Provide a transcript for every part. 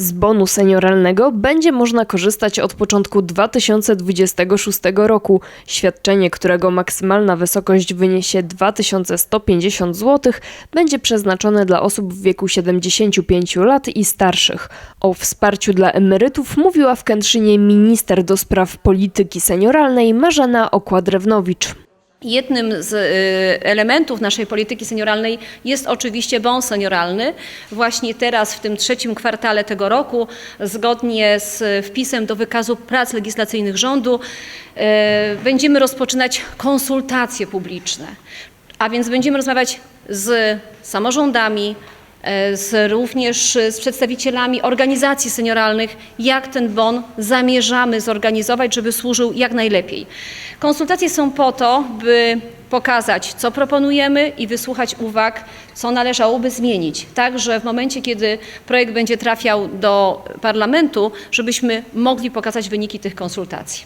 Z bonu senioralnego będzie można korzystać od początku 2026 roku. Świadczenie, którego maksymalna wysokość wyniesie 2150 zł, będzie przeznaczone dla osób w wieku 75 lat i starszych. O wsparciu dla emerytów mówiła w Kętrzynie minister do spraw polityki senioralnej Marzena Okładrewnowicz. Jednym z y, elementów naszej polityki senioralnej jest oczywiście bon senioralny. Właśnie teraz, w tym trzecim kwartale tego roku, zgodnie z wpisem do wykazu prac legislacyjnych rządu, y, będziemy rozpoczynać konsultacje publiczne. A więc będziemy rozmawiać z samorządami, z, również z przedstawicielami organizacji senioralnych, jak ten bon zamierzamy zorganizować, żeby służył jak najlepiej. Konsultacje są po to, by pokazać, co proponujemy i wysłuchać uwag, co należałoby zmienić. Tak, że w momencie, kiedy projekt będzie trafiał do parlamentu, żebyśmy mogli pokazać wyniki tych konsultacji.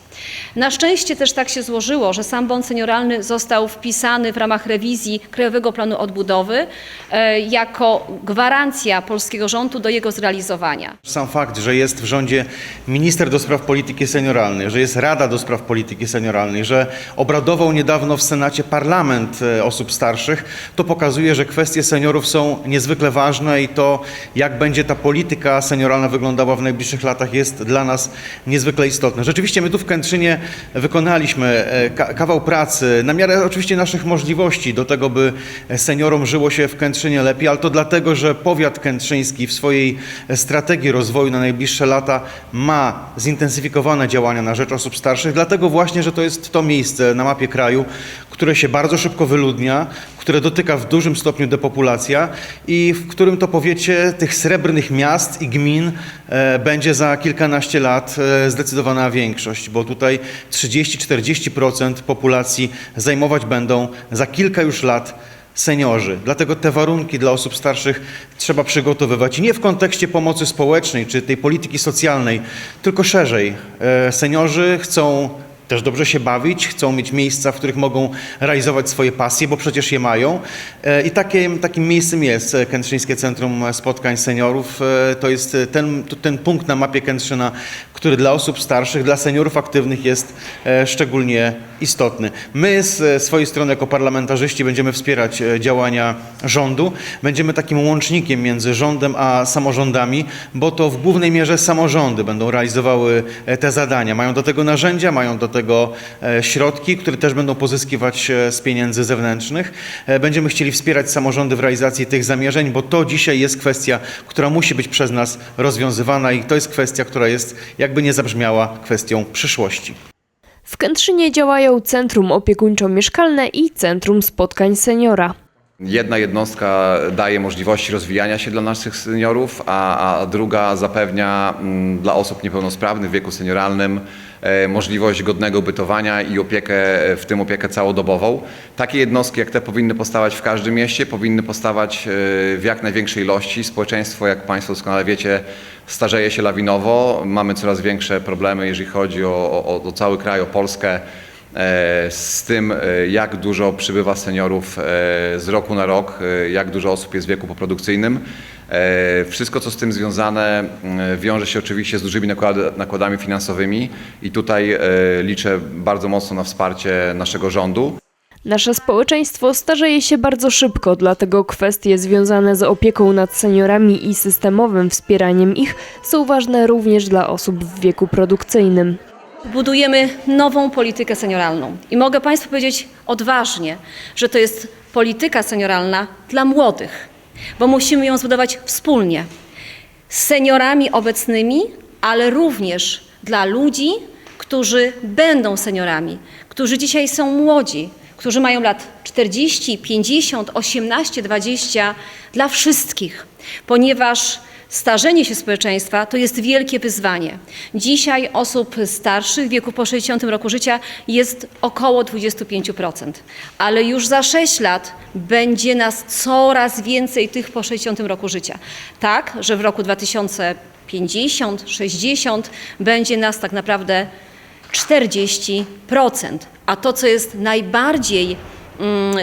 Na szczęście też tak się złożyło, że sam bon senioralny został wpisany w ramach rewizji Krajowego Planu Odbudowy e, jako gwarancja polskiego rządu do jego zrealizowania. Sam fakt, że jest w rządzie minister do spraw polityki senioralnej, że jest Rada do spraw polityki senioralnej, że obradował niedawno w Senacie Parlament e, Osób Starszych, to pokazuje, że kwestie seniorów są niezwykle ważne i to, jak będzie ta polityka senioralna wyglądała w najbliższych latach, jest dla nas niezwykle istotne. Rzeczywiście my tu w Kętrzynie wykonaliśmy e, ka- kawał pracy, na miarę oczywiście naszych możliwości do tego, by seniorom żyło się w Kętrzynie lepiej, ale to dlatego, że powiat kętrzyński w swojej strategii rozwoju na najbliższe lata ma zintensyfikowane działania na rzecz osób starszych, dlatego właśnie, że to jest to miejsce na mapie kraju, które się bardzo szybko wyludnia, które dotyka w dużym stopniu depopulacja i w którym to powiecie tych srebrnych miast i gmin e, będzie za kilkanaście lat e, zdecydowana większość, bo tutaj 30-40% populacji zajmować będą za kilka już lat seniorzy. Dlatego te warunki dla osób starszych trzeba przygotowywać nie w kontekście pomocy społecznej czy tej polityki socjalnej, tylko szerzej. E, Seniorzy chcą też dobrze się bawić, chcą mieć miejsca, w których mogą realizować swoje pasje, bo przecież je mają. E, I takim, takim miejscem jest e, Kętrzyńskie Centrum Spotkań Seniorów. E, To jest ten, ten punkt na mapie Kętrzyna, który dla osób starszych, dla seniorów aktywnych jest szczególnie istotny. My z swojej strony jako parlamentarzyści będziemy wspierać działania rządu. Będziemy takim łącznikiem między rządem a samorządami, bo to w głównej mierze samorządy będą realizowały te zadania. Mają do tego narzędzia, mają do tego e, środki, które też będą pozyskiwać e, z pieniędzy zewnętrznych. E, Będziemy chcieli wspierać samorządy w realizacji tych zamierzeń, bo to dzisiaj jest kwestia, która musi być przez nas rozwiązywana i to jest kwestia, która jest, jakby nie zabrzmiała, kwestią przyszłości. W Kętrzynie działają Centrum Opiekuńczo-Mieszkalne i Centrum Spotkań Seniora. Jedna jednostka daje możliwości rozwijania się dla naszych seniorów, a, a druga zapewnia mm, dla osób niepełnosprawnych w wieku senioralnym możliwość godnego bytowania i opiekę, w tym opiekę całodobową. Takie jednostki jak te powinny powstawać w każdym mieście, powinny powstawać e, w jak największej ilości. Społeczeństwo, jak Państwo doskonale wiecie, starzeje się lawinowo. Mamy coraz większe problemy, jeżeli chodzi o, o, o cały kraj, o Polskę e, z tym, e, jak dużo przybywa seniorów e, z roku na rok, e, jak dużo osób jest w wieku poprodukcyjnym. E, Wszystko, co z tym związane, wiąże się oczywiście z dużymi nakładami finansowymi i tutaj e, liczę bardzo mocno na wsparcie naszego rządu. Nasze społeczeństwo starzeje się bardzo szybko, dlatego kwestie związane z opieką nad seniorami i systemowym wspieraniem ich są ważne również dla osób w wieku produkcyjnym. Budujemy nową politykę senioralną. I mogę Państwu powiedzieć odważnie, że to jest polityka senioralna dla młodych, bo musimy ją zbudować wspólnie z seniorami obecnymi, ale również dla ludzi, którzy będą seniorami, którzy dzisiaj są młodzi, którzy mają lat 40, 50, 18, 20, dla wszystkich, ponieważ Starzenie się społeczeństwa to jest wielkie wyzwanie. Dzisiaj osób starszych w wieku po 60 roku życia jest około 25%, ale już za 6 lat będzie nas coraz więcej tych po 60 roku życia. Tak, że w roku 2050, 60 będzie nas tak naprawdę 40%. A to, co jest najbardziej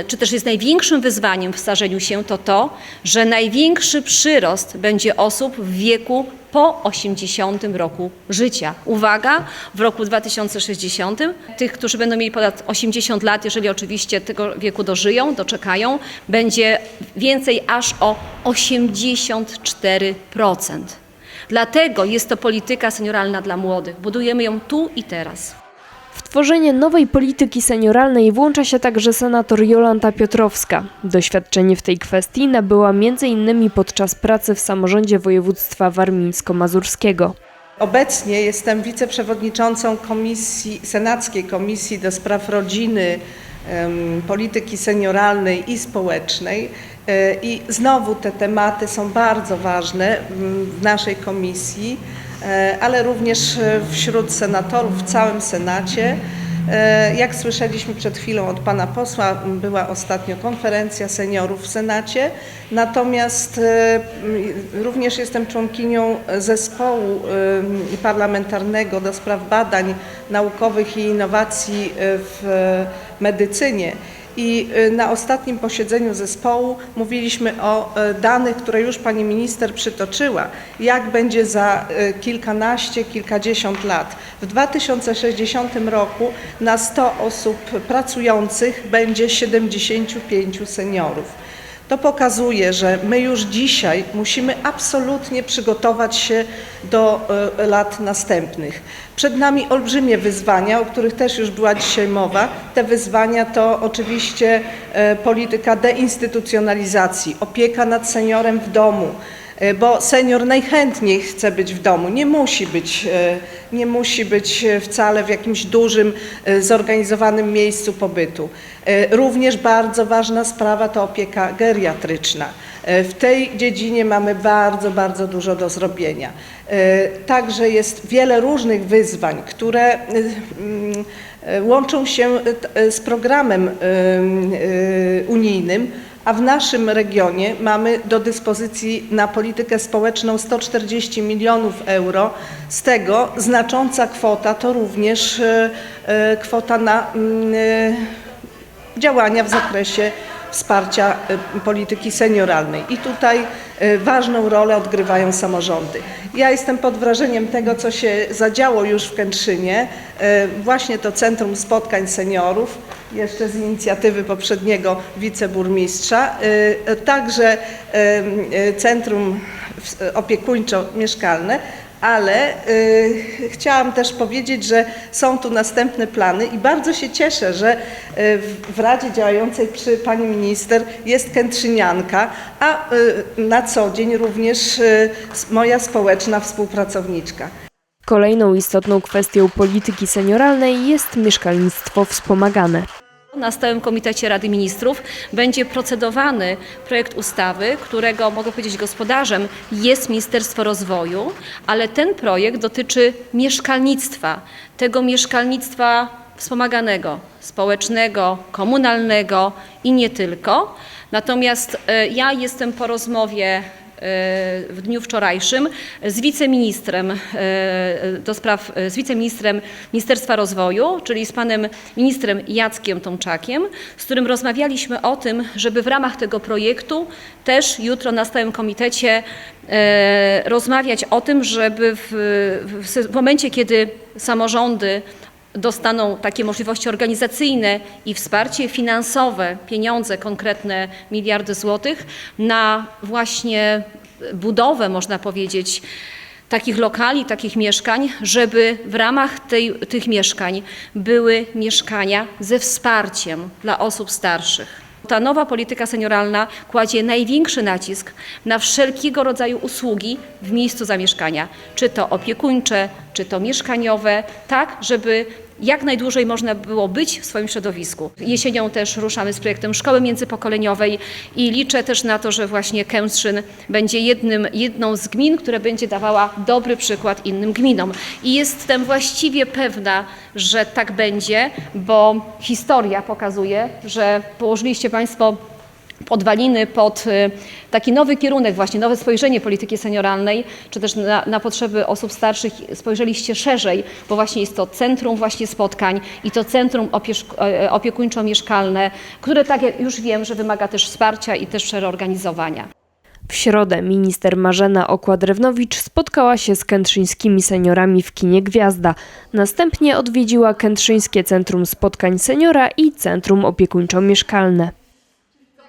czy też jest największym wyzwaniem w starzeniu się, to to, że największy przyrost będzie osób w wieku po 80 roku życia. Uwaga, w roku 2060 tych, którzy będą mieli ponad 80 lat, jeżeli oczywiście tego wieku dożyją, doczekają, będzie więcej aż o 84%. Dlatego jest to polityka senioralna dla młodych. Budujemy ją tu i teraz. Tworzenie nowej polityki senioralnej włącza się także senator Jolanta Piotrowska. Doświadczenie w tej kwestii nabyła m.in. podczas pracy w samorządzie województwa warmińsko-mazurskiego. Obecnie jestem wiceprzewodniczącą komisji, Senackiej Komisji do Spraw Rodziny, Polityki Senioralnej i Społecznej. E, I znowu te tematy są bardzo ważne mm, w naszej komisji, ale również e, wśród senatorów w całym Senacie. E, Jak słyszeliśmy przed chwilą od pana posła, była ostatnio konferencja seniorów w Senacie, natomiast e, również jestem członkinią zespołu parlamentarnego do spraw badań naukowych i innowacji e, w medycynie. I e, na ostatnim posiedzeniu zespołu mówiliśmy o e, danych, które już pani minister przytoczyła, jak będzie za e, kilkanaście, kilkadziesiąt lat. W 2060 roku na 100 osób pracujących będzie 75 seniorów. To pokazuje, że my już dzisiaj musimy absolutnie przygotować się do e, lat następnych. Przed nami olbrzymie wyzwania, o których też już była dzisiaj mowa. Te wyzwania to oczywiście e, polityka deinstytucjonalizacji, opieka nad seniorem w domu, bo senior najchętniej chce być w domu, nie musi być, e, nie musi być e, wcale w jakimś dużym, e, zorganizowanym miejscu pobytu. E, Również bardzo ważna sprawa to opieka geriatryczna. E, W tej dziedzinie mamy bardzo, bardzo dużo do zrobienia. E, Także jest wiele różnych wyzwań, które e, mm, e, łączą się e, e, z programem e, e, unijnym, a w naszym regionie mamy do dyspozycji na politykę społeczną 140 milionów euro. Z tego znacząca kwota to również e, e, kwota na mm, e, działania w zakresie wsparcia polityki senioralnej. I tutaj ważną rolę odgrywają samorządy. Ja jestem pod wrażeniem tego, co się zadziało już w Kętrzynie. Właśnie to Centrum Spotkań Seniorów, jeszcze z inicjatywy poprzedniego wiceburmistrza. E, Także e, e, Centrum opiekuńczo-mieszkalne, ale y, chciałam też powiedzieć, że są tu następne plany i bardzo się cieszę, że y, w, Radzie działającej przy pani minister jest kętrzynianka, a y, na co dzień również y, moja społeczna współpracowniczka. Kolejną istotną kwestią polityki senioralnej jest mieszkalnictwo wspomagane. Na stałym komitecie Rady Ministrów będzie procedowany projekt ustawy, którego mogę powiedzieć gospodarzem jest Ministerstwo Rozwoju, ale ten projekt dotyczy mieszkalnictwa, tego mieszkalnictwa wspomaganego, społecznego, komunalnego i nie tylko. Natomiast e, ja jestem po rozmowie w dniu wczorajszym z wiceministrem e, do spraw, z wiceministrem Ministerstwa Rozwoju, czyli z panem ministrem Jackiem Tomczakiem, z którym rozmawialiśmy o tym, żeby w ramach tego projektu też jutro na stałym komitecie e, rozmawiać o tym, żeby w, w momencie, kiedy samorządy dostaną takie możliwości organizacyjne i wsparcie finansowe, pieniądze konkretne, miliardy złotych na właśnie budowę, można powiedzieć, takich lokali, takich mieszkań, żeby w ramach tej, tych mieszkań były mieszkania ze wsparciem dla osób starszych. Ta nowa polityka senioralna kładzie największy nacisk na wszelkiego rodzaju usługi w miejscu zamieszkania, czy to opiekuńcze, czy to mieszkaniowe, tak żeby jak najdłużej można było być w swoim środowisku. Jesienią też ruszamy z projektem szkoły międzypokoleniowej i liczę też na to, że właśnie Kętrzyn będzie jednym, jedną z gmin, która będzie dawała dobry przykład innym gminom. I jestem właściwie pewna, że tak będzie, bo historia pokazuje, że położyliście Państwo podwaliny pod y, taki nowy kierunek, właśnie nowe spojrzenie polityki senioralnej, czy też na, na potrzeby osób starszych spojrzeliście szerzej, bo właśnie jest to centrum właśnie spotkań i to centrum opieszk- e, opiekuńczo-mieszkalne, które tak jak już wiem, że wymaga też wsparcia i też przeorganizowania. W środę minister Marzena Okładrewnowicz spotkała się z kętrzyńskimi seniorami w kinie Gwiazda. Następnie odwiedziła Kętrzyńskie Centrum Spotkań Seniora i Centrum Opiekuńczo-Mieszkalne.